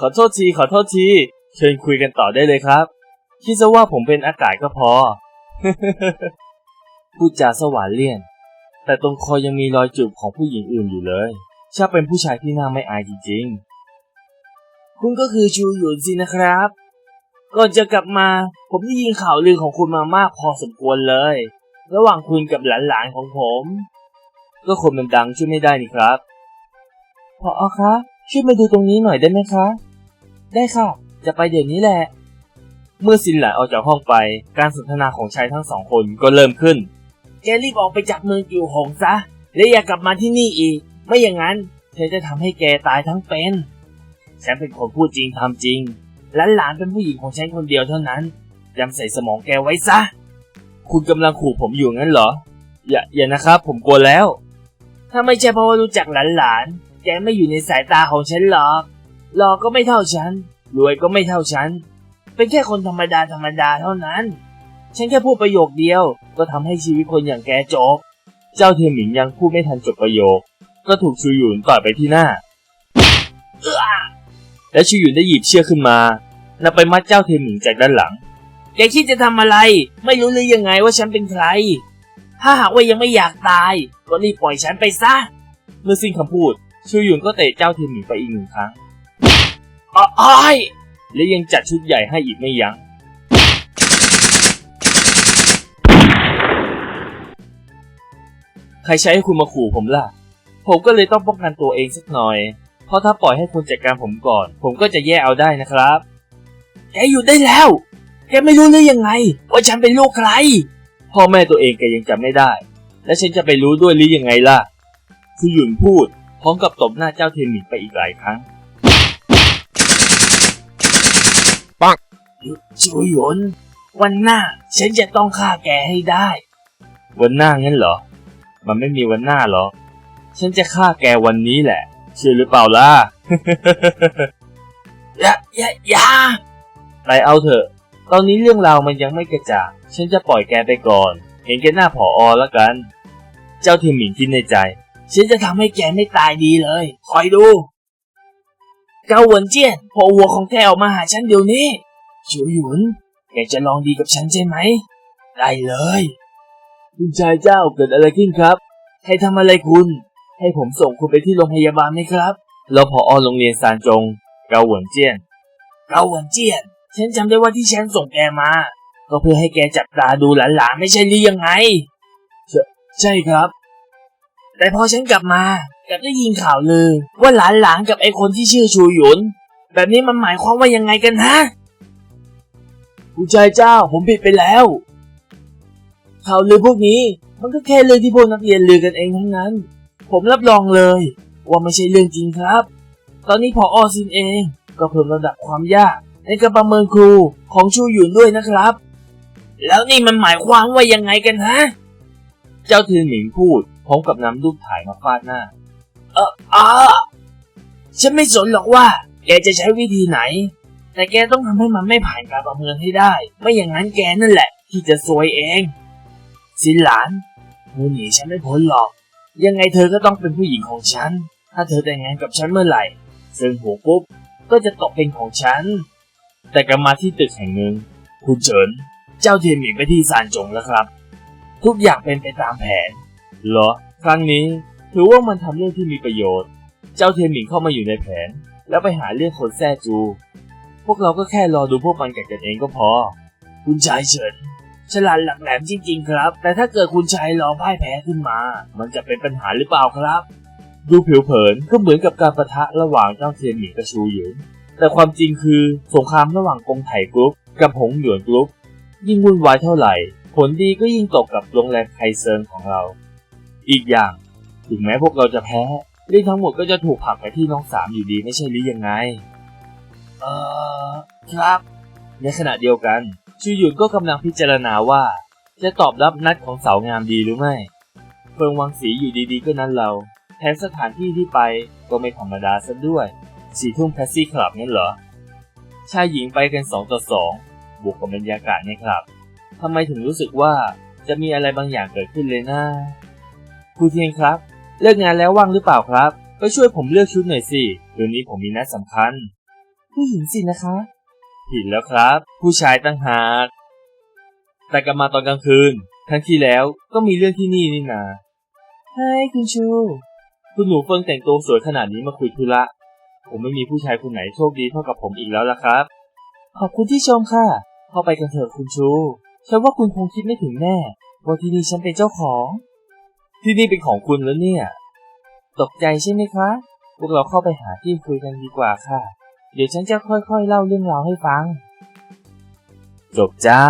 ขอโทษทีขอโทษที เชิญคุยกันต่อได้เลยครับคิดซะว่าผมเป็นอากาศก็พอพูดจาสวานเลี่ยน แต่ตรงคอยังมีรอยจูบของผู้หญิงอื่นอยู่เลยช่างเป็นผู้ชายที่น่าไม่อายจริงๆ คุณก็คือชูหยุนสินะครับ ก่อนจะกลับมา ผมได้ยินข่าวลือของคุณมามากพอสมควรเลย ระหว่างคุณกับหลานๆของผม ก็คนมันดังช่วยไม่ได้นี่ครับพออคะ ช่วยมาดูตรงนี้หน่อยได้ไหมคะ ได้ค่ะ จะไปเดี๋ยวนี้แหละ เมื่อซินหลานออกจากห้องไป การสนทนาของชายทั้งสองคนก็เริ่มขึ้น แกรีบออกไปจากเมืองกิวหงซะ และอย่ากลับมาที่นี่อีก ไม่อย่างนั้นฉันจะทำให้แกตายทั้งเป็น ฉันเป็นคนพูดจริงทำจริง และหลานเป็นผู้หญิงของฉันคนเดียวเท่านั้นจำใส่สมองแกไว้ซะ คุณกำลังขู่ผมอยู่งั้นเหรอ อย่าอย่านะครับ ผมกลัวแล้ว ถ้าไม่ใช่เพราะว่ารู้จักหลานๆ แกไม่อยู่ในสายตาของฉันหรอกหล่อก็ไม่เท่าฉัน รวยก็ไม่เท่าฉัน เป็นแค่คนธรรมดาธรรมดาเท่านั้น ฉันแค่พูดประโยคเดียว ก็ทำให้ชีวิตคนอย่างแกจบ เจ้าเทียนหมิงยังพูดไม่ทันจบประโยค ก็ถูกชูหยุนต่อยไปที่หน้า และชูหยุนได้หยิบเชือกขึ้นมานำไปมัดเจ้าเทียนหมิงจากด้านหลัง แกคิดจะทำอะไร ไม่รู้หรือยังไงว่าฉันเป็นใคร ถ้าหากว่ายังไม่อยากตาย ก็รีบปล่อยฉันไปซะ เมื่อสิ้นคำพูด ชูหยุนก็เตะเจ้าเทียนหมิงไปอีกหนึ่งครั้งอ้อยและยังจัดชุดใหญ่ให้อีกไม่ยัง้งใครใช้ให้คุณมาขู่ผมล่ะ ผมก็เลยต้องป้องกันตัวเองสักหน่อย เพราะถ้าปล่อยให้คุณจัดการผมก่อน ผมก็จะแย่เอาได้นะครับ แกหยุดได้แล้ว แกไม่รู้หรือยังไง ว่าฉันเป็นลูกใคร พ่อแม่ตัวเองแกยังจำไม่ได้ และฉันจะไปรู้ด้วยหรือยังไงล่ะคือหยุนพูด พร้อมกับตบหน้าเจ้าเทียนหมิงไปอีกหลายครั้งปังชูหยนวันหน้า ฉันจะต้องฆ่าแกให้ได้ วันหน้างั้นเหรอ มันไม่มีวันหน้าหรอกฉันจะฆ่าแกวันนี้แหละ เชื่อหรือเปล่าล่ะอย่าอย่าอย่าไปเอาเถอะ ตอนนี้เรื่องราวมันยังไม่กระจ่าง ฉันจะปล่อยแกไปก่อน เห็นแกหน้าผออแล้วกัน เจ้าเทียมหมิงคิดในใจ ฉันจะทำให้แกไม่ตายดีเลย คอยดู เกาหวนเจี้ยนพอวัวของแกออกมาหาฉันเดี๋ยวนี้ชิวหยุน แกจะลองดีกับฉันใช่ไหม ได้เลย คุณชายเจ้าเกิดอะไรขึ้นครับ ใครทำอะไรคุณ ให้ผมส่งคุณไปที่โรงพยาบาลไหมครับเราพออโรงเรียนซานจง เกาหวนเจี้ยน เกาหวนเจี้ยน ฉันจำได้ว่าที่ฉันส่งแกมา ก็เพื่อให้แกจับตาดูหลานๆไม่ใช่หรือยังไง ใช่ใช่ครับ แต่พอฉันกลับมากลับได้ยินข่าวลือ ว่าหลานๆกับไอ้คนที่ชื่อชูหยุน แบบนี้มันหมายความว่ายังไงกันฮะคุณชายเจ้าผมผิดไปแล้ว ข่าวลือพวกนี้มันก็แค่เรื่องที่พวกนักเรียนลือกันเองทั้งนั้น ผมรับรองเลย ว่าไม่ใช่เรื่องจริงครับ ตอนนี้พออซินเองก็เพิ่มระดับความยากในการประเมินครูของชูหยุนด้วยนะครับ แล้วนี่มันหมายความว่ายังไงกันฮะ เจ้าเทียนหมิงพูด พร้อมกับนำรูปถ่ายมาฟาดหน้า เอออาฉันไม่สนหรอกว่า แกจะใช้วิธีไหน แต่แกต้องทำให้มันไม่ผ่านการประเมินให้ได้ ไม่อย่างนั้นแกนั่นแหละ ที่จะซวยเอง สินหลานเธอหนีฉันไม่พ้นหรอก ยังไงเธอก็ต้องเป็นผู้หญิงของฉัน ถ้าเธอแต่งงานกับฉันเมื่อไหร่ซึ่งหัวปุ๊บก็จะตกเป็นของฉัน แต่กลับมาที่ตึกแห่งหนึ่ง คุณเฉิน เจ้าเทียนหมิงไปที่ซานจงแล้วครับ ทุกอย่างเป็นไปตามแผน เหรอ ครั้งนี้ถือว่ามันทำเรื่องที่มีประโยชน์ เจ้าเทียนหมิงเข้ามาอยู่ในแผน แล้วไปหาเรื่องคนแท้จู พวกเราก็แค่รอดูพวกมันกัดกันเองก็พอ คุณชายเฉินฉลาดหลักแหลมจริงๆครับ แต่ถ้าเกิดคุณชายลองพ่ายแพ้ขึ้นมา มันจะเป็นปัญหาหรือเปล่าครับ ดูผิวเผินก็เหมือนกับการประทะระหว่างเจ้าเทียนหมิงกับชูหยุนแต่ความจริงคือสงครามระหว่างกงไถ่กรุ๊ปกับหงหยวนกรุ๊ปยิ่งวุ่นวายเท่าไหร่ ผลดีก็ยิ่งตกกับโรงแรมไคเซิงของเรา อีกอย่าง ถึงแม้พวกเราจะแพ้เรื่องทั้งหมดก็จะถูกผลักไปที่น้องสามอยู่ดีไม่ใช่หรือยังไง เออครับ ในขณะเดียวกันชูหยุนก็กำลังพิจารณาว่า จะตอบรับนัดของสาวงามดีหรือไม่เฟิงวังสีอยู่ดีๆก็นั้นเราแถมสถานที่ที่ไปก็ไม่ธรรมดาซะด้วยสี่ทุ่มแท็กซี่คลับงั้นเหรอชายหญิงไปกันสองต่อสองบวกกับบรรยากาศในคลับทำไมถึงรู้สึกว่าจะมีอะไรบางอย่างเกิดขึ้นเลยนะ ครูเทียนครับ เลิกงานแล้วว่างหรือเปล่าครับก็ช่วยผมเลือกชุดหน่อยสิคืนนี้ผมมีนัดสำคัญ ผู้หญิงสินะคะ ผิดแล้วครับ ผู้ชายตั้งหาก แต่กลับมาตอนกลางคืน ครั้งที่แล้วก็มีเรื่องที่นี่นี่นาเฮ้ยคุณชู คุณหนูเฟิงแต่งตัวสวยขนาดนี้มาคุยธุระ ผมไม่มีผู้ชายคนไหนโชคดีเท่ากับผมอีกแล้วล่ะครับ ขอบคุณที่ชมค่ะ เข้าไปกันเถอะคุณชูฉันว่าคุณคงคิดไม่ถึงแน่ว่าที่นี่ฉันเป็นเจ้าของ ที่นี่เป็นของคุณแล้วเนี่ย ตกใจใช่ไหมคะ พวกเราเข้าไปหาที่คุยกันดีกว่าค่ะ เดี๋ยวฉันจะค่อยๆ เล่าเรื่องราวให้ฟัง จบจ้า